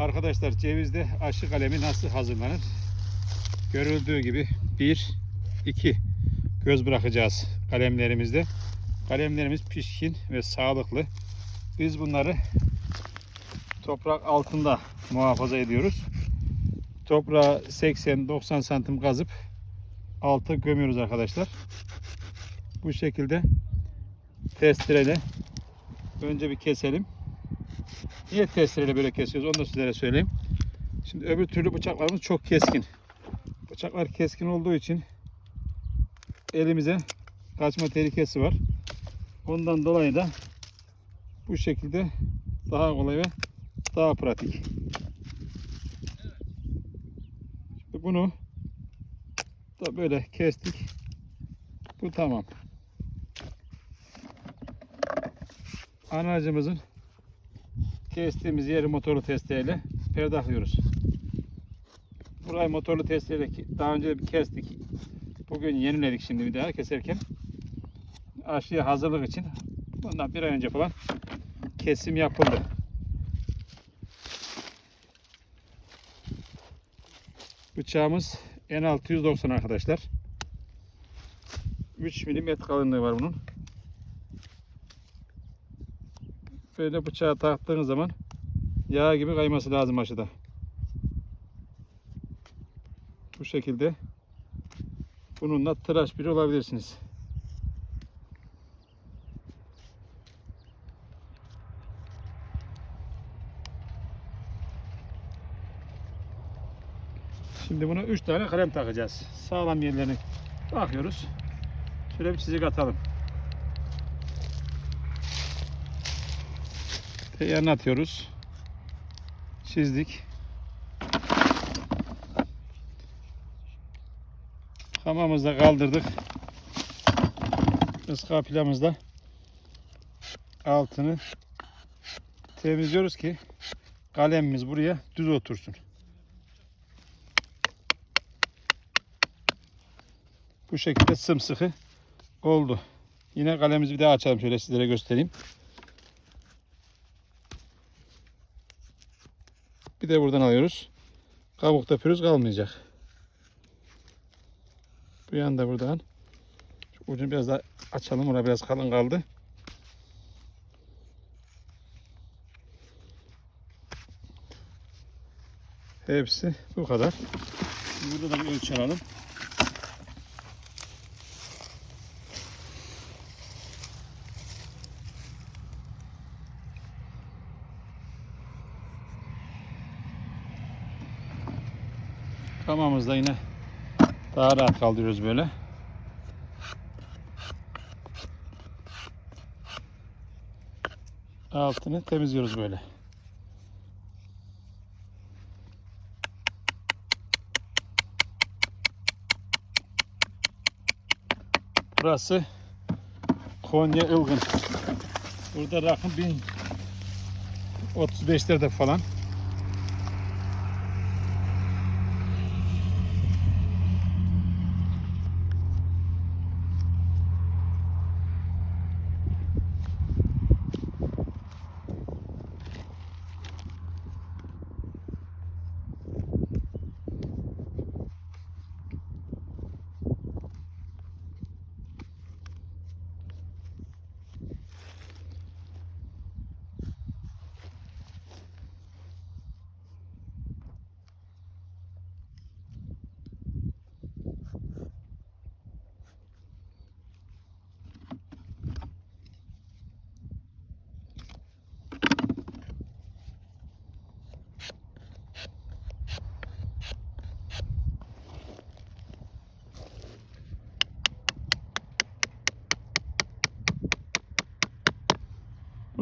Arkadaşlar cevizde aşı kalemi nasıl hazırlanır? Görüldüğü gibi 1 2 göz bırakacağız kalemlerimizde. Kalemlerimiz pişkin ve sağlıklı. Biz bunları toprak altında muhafaza ediyoruz. Toprağı 80-90 santim kazıp alta gömüyoruz arkadaşlar. Bu şekilde testereyle önce bir keselim. Niye testereyle böyle kesiyoruz onu da sizlere söyleyeyim. Şimdi öbür türlü bıçaklarımız çok keskin. Bıçaklar keskin olduğu için elimize kaçma tehlikesi var. Ondan dolayı da bu şekilde daha kolay ve daha pratik. Şimdi bunu da böyle kestik. Bu tamam. Anacımızın kestiğimiz yeri motorlu testereyle perdahlıyoruz. Burayı motorlu testereyle ki- daha önce bir kestik. Bugün yeniledik şimdi bir daha keserken. Aşıya hazırlık için bundan bir ay önce falan kesim yapıldı. Bıçağımız N690 arkadaşlar. 3 milim et kalınlığı var bunun. Böyle bıçağı taktığınız zaman yağ gibi kayması lazım aşıda. Bu şekilde bununla tıraş biri olabilirsiniz. Şimdi buna 3 tane kalem takacağız. Sağlam yerlerini bakıyoruz. Şöyle bir çizik atalım. Yanına atıyoruz. Çizdik. Hamamızda kaldırdık. Iskapilamızda altını temizliyoruz ki kalemimiz buraya düz otursun. Bu şekilde sımsıkı oldu. Yine kalemimizi bir daha açalım şöyle sizlere göstereyim. Bir de buradan alıyoruz. Kabukta pürüz kalmayacak. Bu yanda buradan. Şu ucunu biraz daha açalım. Orada biraz kalın kaldı. Hepsi bu kadar. Burada da bir ölçü alalım. Kamamızda yine daha rahat kaldırıyoruz böyle. Altını temizliyoruz böyle. Burası Konya Ilgın. Burada rakım 1035'lerde falan.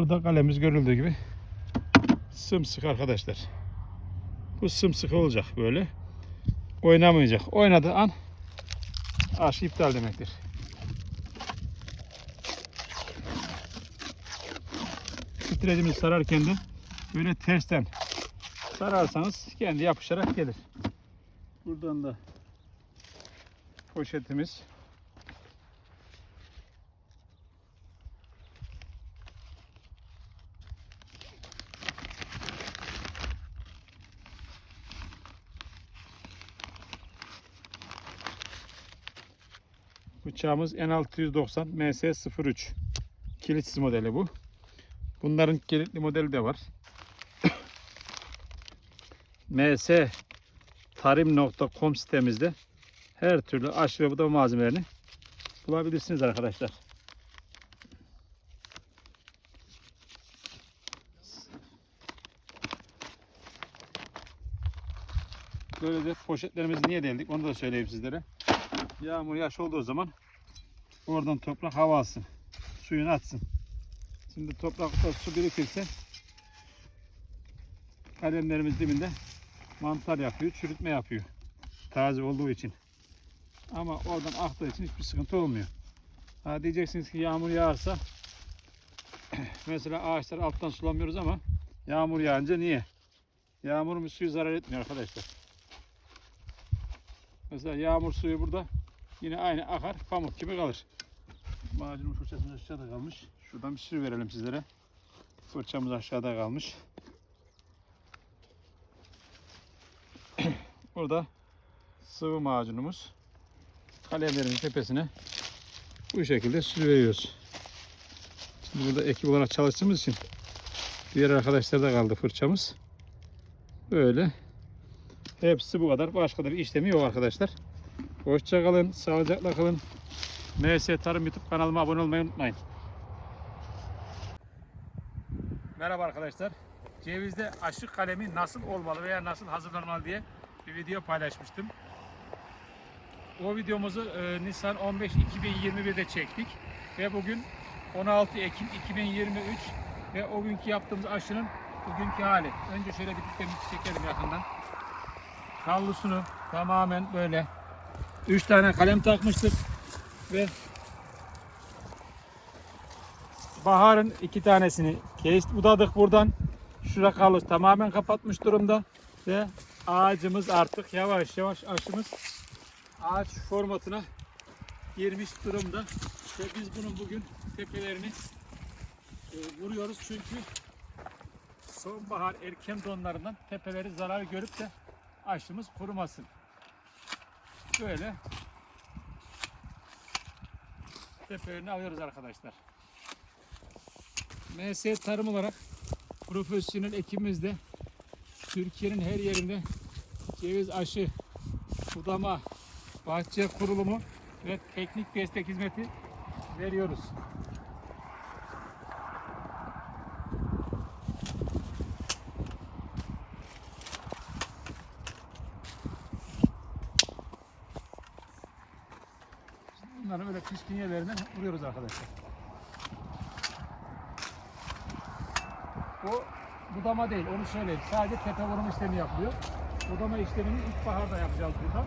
Burada kalemiz görüldüğü gibi sımsıkı arkadaşlar. Bu sımsıkı olacak böyle. Oynamayacak. Oynadığı an aşı iptal demektir. Titrecimizi sararken de böyle tersten sararsanız kendi yapışarak gelir. Buradan da poşetimiz Bıçağımız N690 MS03. Kilitsiz modeli bu. Bunların kilitli modeli de var. mstarim.com sitemizde her türlü aşı ve budama malzemelerini bulabilirsiniz arkadaşlar. Böyle de poşetlerimizi niye deldik onu da söyleyeyim sizlere. Yağmur yaş olduğu zaman oradan toprak hava alsın. Suyunu atsın. Şimdi toprakta su birikirse kalemlerimiz dibinde mantar yapıyor, çürütme yapıyor. Taze olduğu için. Ama oradan aktığı için hiçbir sıkıntı olmuyor. Ha diyeceksiniz ki yağmur yağarsa mesela ağaçlar alttan sulamıyoruz ama yağmur yağınca niye? Yağmurun bir suyu zarar etmiyor arkadaşlar. Mesela yağmur suyu burada yine aynı akar pamuk gibi kalır. Macunun fırçamız aşağıda kalmış. Şuradan bir sürü verelim sizlere. Fırçamız aşağıda kalmış. Burada sıvı macunumuz. Kalemlerin tepesine bu şekilde sürüyoruz. Şimdi burada ekip olarak çalıştığımız için diğer arkadaşlar da kaldı fırçamız. Böyle. Hepsi bu kadar. Başka da bir işlemi yok arkadaşlar. Hoşça kalın, sağlıcakla kalın. MS Tarım YouTube kanalıma abone olmayı unutmayın. Merhaba arkadaşlar. Cevizde aşı kalemi nasıl olmalı veya nasıl hazırlanmalı diye bir video paylaşmıştım. O videomuzu e, Nisan 15 2021'de çektik ve bugün 16 Ekim 2023 ve o günkü yaptığımız aşının bugünkü hali. Önce şöyle bir dikkatimizi çekelim yakından. Kallusunu tamamen böyle 3 tane kalem takmıştık ve Bahar'ın iki tanesini kes budadık buradan. Şura kalış tamamen kapatmış durumda ve ağacımız artık yavaş yavaş aşımız ağaç formatına girmiş durumda ve biz bunun bugün tepelerini e, vuruyoruz çünkü sonbahar erken donlarından tepeleri zarar görüp de aşımız kurumasın. Böyle tepelerini alıyoruz arkadaşlar. MS tarım olarak profesyonel ekibimizde Türkiye'nin her yerinde ceviz aşı, budama, bahçe kurulumu ve teknik destek hizmeti veriyoruz. Bunları böyle pişkin yerlerine vuruyoruz arkadaşlar. Bu budama değil, onu söyleyeyim. Sadece tepe vurma işlemi yapılıyor. Budama işlemini ilkbaharda yapacağız burada.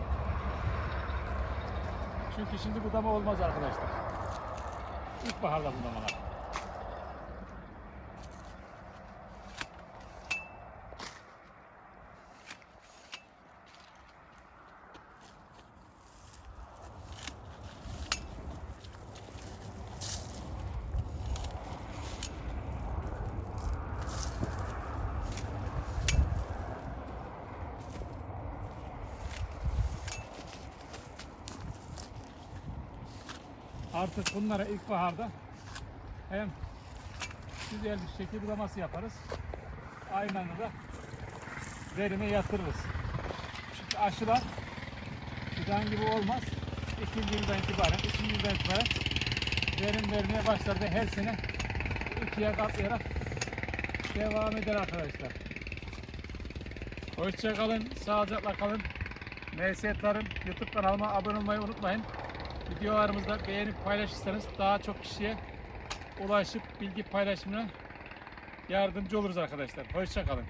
Çünkü şimdi budama olmaz arkadaşlar. İlkbaharda budamalar. Artık bunlara ilkbaharda hem güzel bir şekil budaması yaparız. Aynı anda da verime yatırırız. Çünkü aşılar fidan gibi olmaz. İkinci yıldan itibaren, üçüncü yıldan itibaren verim vermeye başlar ve her sene ikiye katlayarak devam eder arkadaşlar. Hoşça kalın, sağlıcakla kalın. MS Tarım YouTube kanalıma abone olmayı unutmayın. Videolarımızda beğenip paylaşırsanız daha çok kişiye ulaşıp bilgi paylaşımına yardımcı oluruz arkadaşlar. Hoşça kalın.